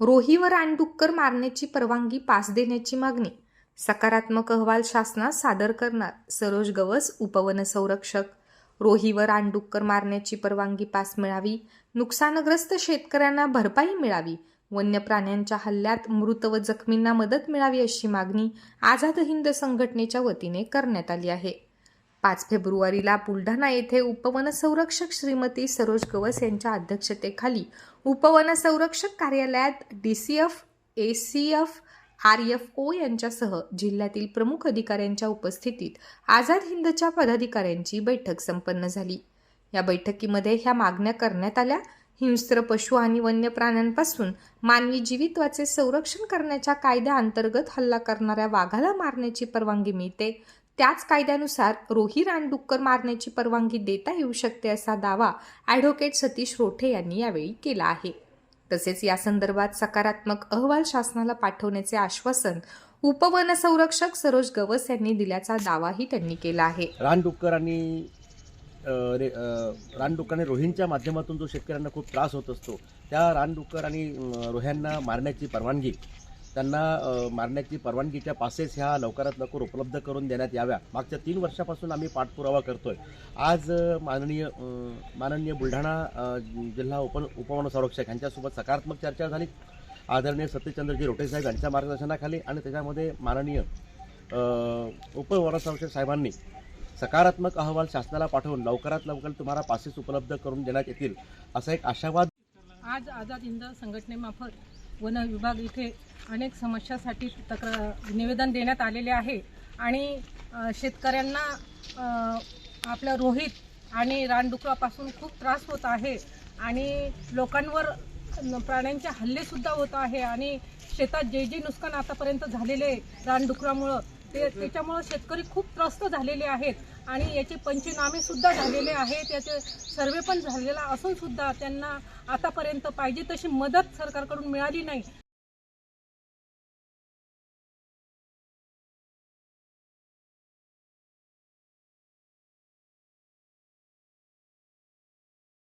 रोहीवर रानडुक्कर मारण्याची परवानगी पास देण्याची मागणी. सकारात्मक अहवाल शासनास सादर करणार सरोज गवस उपवन संरक्षक. रोहीवर रानडुक्कर मारण्याची परवानगी पास मिळावी नुकसानग्रस्त शेतकऱ्यांना भरपाई मिळावी वन्य प्राण्यांच्या हल्ल्यात मृत व जखमींना मदत मिळावी अशी मागणी आझाद हिंद संघटनेच्या वतीने करण्यात आली आहे. पाच फेब्रुवारीला बुलढाणा येथे उपवन संरक्षक श्रीमती सरोज गवस यांच्या अध्यक्षतेखाली उपवन संरक्षक कार्यालयात D C F A C F R F O यांच्यासह जिल्ह्यातील प्रमुख अधिकाऱ्यांच्या उपस्थितीत आझाद हिंदच्या पदाधिकाऱ्यांची बैठक संपन्न झाली. या बैठकीमध्ये ह्या मागण्या करण्यात आल्या. हिंस्र पशु आणि वन्य प्राण्यांपासून मानवी जीवित्वाचे संरक्षण करण्याच्या कायद्याअंतर्गत हल्ला करणाऱ्या वाघाला मारण्याची परवानगी मिळते. त्याच कायद्यानुसार रोही रानडुक्कर मारण्याची परवानगी देता येऊ शकते असा दावा ॲडव्होकेट सतीश रोठे यांनी यावेळी केला आहे. तसेच या संदर्भात सकारात्मक अहवाल शासनाला पाठवण्याचे आश्वासन उपवन संरक्षक सरोज गवस यांनी दिल्याचा दावाही त्यांनी केला आहे. रानडुक्कर आणि रे रानडुक्कर आणि रोहींच्या माध्यमातून जो शेतकऱ्यांना खूप त्रास होत असतो त्या रानडुक्कर आणि रोह्यांना मारण्याची परवानगी त्यांना मारण्याची परवानगीच्या पासेस ह्या लवकरात लवकर उपलब्ध करून देण्यात याव्या. मागच्या तीन वर्षापासून आम्ही पाठपुरावा करतोय. आज माननीय माननीय बुलढाणा जिल्हा उप उपवन संरक्षक यांच्यासोबत सकारात्मक चर्चा झाली. आदरणीय सत्यचंद्रजी रोटे साहेब यांच्या मार्गदर्शनाखाली आणि त्याच्यामध्ये माननीय अ, उपवन संरक्षक साहेबांनी सकारात्मक अहवाल शासनाला पाठवून लवकरात लवकर तुम्हाला पासेस उपलब्ध करून देण्यात येतील असा एक आशावाद आज आझाद हिंद संघटनेमार्फत वन विभाग इथे अनेक समस्यासाठी तक्रार निवेदन देण्यात आलेले आहे. आणि शेतकऱ्यांना आपल्या रोहित आणि रानडुकरापासून खूप त्रास होत आहे. आणि लोकांवर प्राण्यांचे हल्लेसुद्धा होत आहे. आणि शेतात जे जे नुकसान आतापर्यंत झालेले रानडुकरामुळं ते त्याच्यामुळं शेतकरी खूप त्रस्त झालेले आहेत. आणि याचे पंचनामे सुद्धा झालेले आहेत. याचे सर्वे पण झालेला असून सुद्धा त्यांना आतापर्यंत पाहिजे तशी मदत सरकारकडून मिळाली नाही.